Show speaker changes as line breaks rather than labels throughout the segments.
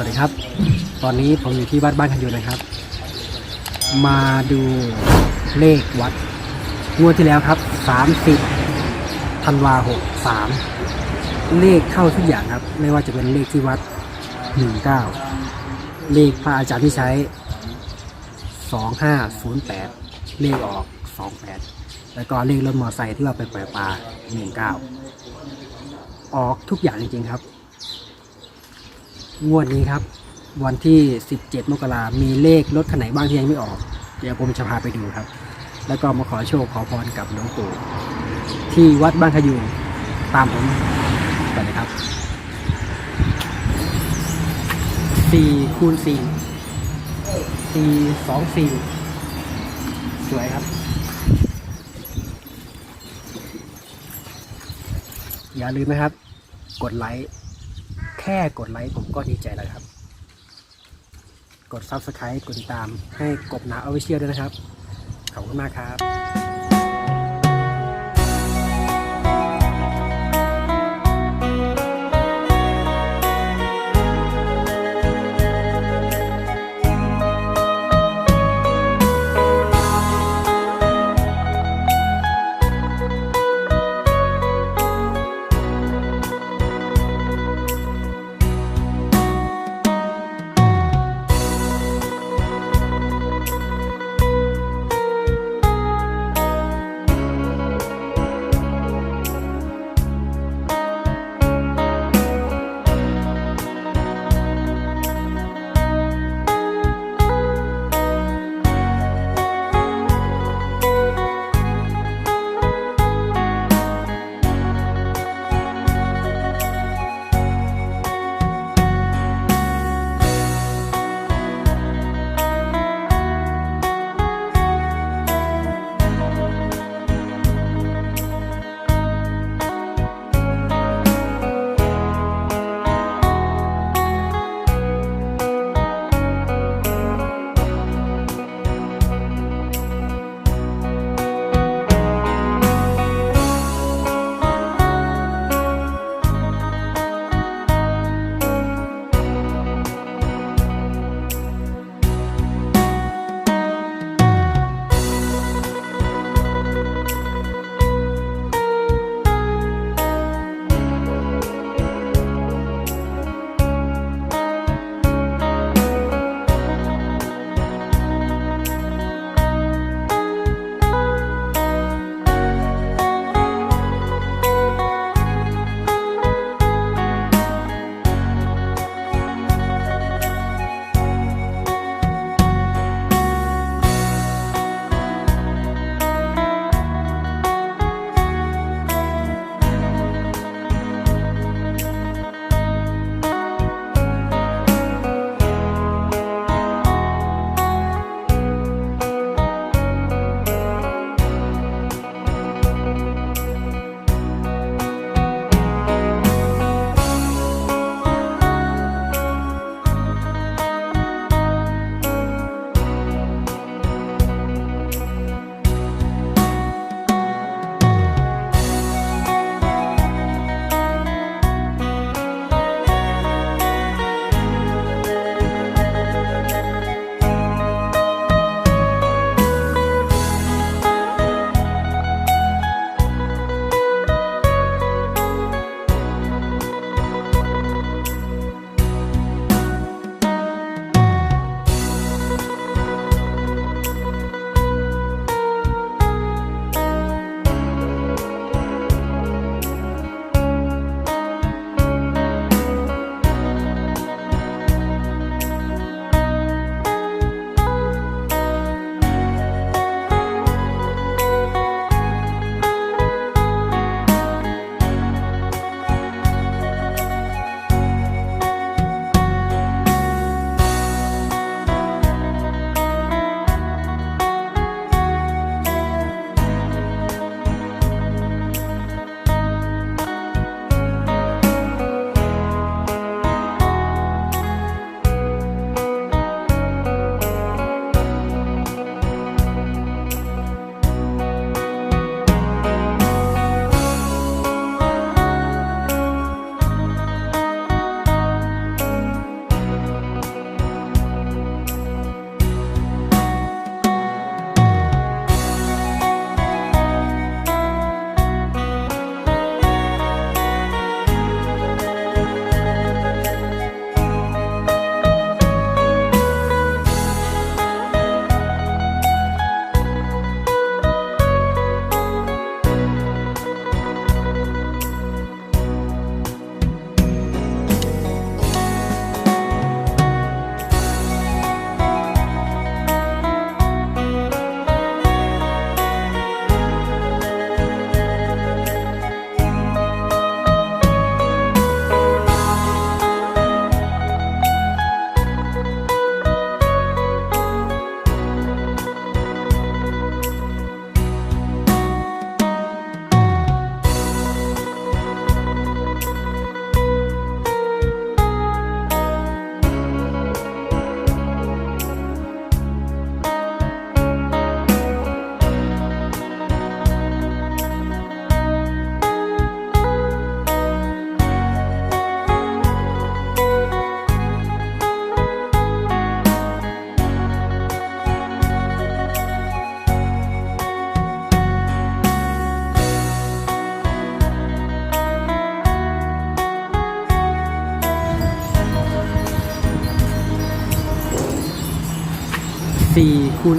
สวัสดีครับ ตอนนี้ผมอยู่ที่วัดบ้านขยุนะครับ มาดูเลขวัดงวดที่แล้วครับ30ธันวา63เลขเข้าทุกอย่างครับ ไม่ว่าจะเป็นเลขที่วัด19เลขพระอาจารย์ที่ใช้2508เลขออก28แล้วก็เลขรถมอเตอร์ไซค์ที่ว่าไปปล่อยปลา19ออกทุกอย่างจริงๆครับ งวดนี้ครับ วันที่ 17 มกรามีเลขรถคันไหนบ้างที่ยังไม่ออก เดี๋ยวผมจะพาไปดูครับ แล้วก็มาขอโชคขอพรกับหลวงปู่ที่วัดบ้านขยูตามผมไปเลยครับ4คูณ4 4 2 4 สวยครับ อย่าลืมนะครับ กดไลค์ ค่กดไลค์ผมก็ดีใจแล้วครับ กด Subscribe กดติดตามให้กบหนาเอาไว้เชียด้วยนะครับ ขอบคุณมากครับ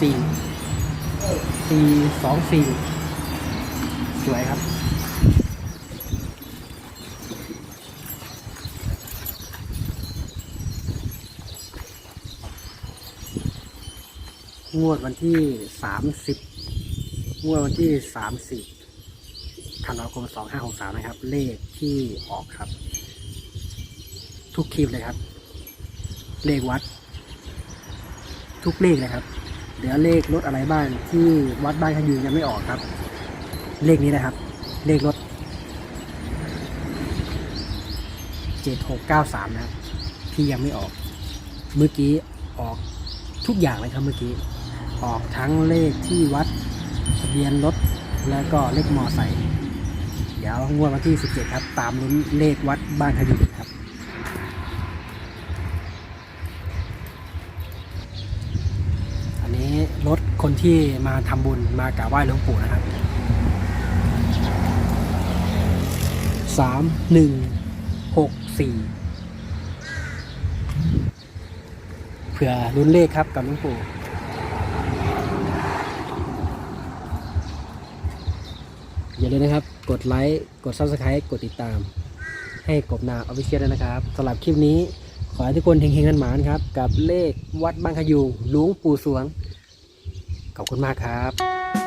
สี่สี่สองสี่สวยครับ งวดวันที่สามสิบงวดวันที่สามสิบธันวาคมสองห้าหกสามนะครับ เลขที่ออกครับ ทุกคลิปเลยครับ เลขวัด ทุกเลขเลยครับ เดี๋ยวเลขรถอะไรบ้างที่วัดบ้านขยืนยังไม่ออกครับ เลขนี้นะครับ เลขรถเจ็ดหกเก้าสามนะครับที่ยังไม่ออก เมื่อกี้ออกทุกอย่างเลยครับเมื่อกี้ ออกทั้งเลขที่วัดทะเบียนรถแล้วก็เลขมอไซค์เดี๋ยวงวดวันที่ 17 ครับ ตามลุ้นเลขวัดบ้านขยุนครับ อันนี้รถ คนที่มาทำบุญมากราบไหว้หลวงปู่นะครับสามหนึ่งหกสี่เผื่อลุ้นเลขครับกับหลวงปู่อย่าลืมนะครับ กดไลค์ กด Subscribe กดติดตาม ให้กบนาออฟฟิเชียลด้วยนะครับสำหรับคลิปนี้ ขอให้ทุกคนเฮงๆกันหมานครับ กับเลขวัดบางขยูงหลวงปู่สวง ขอบคุณมากครับ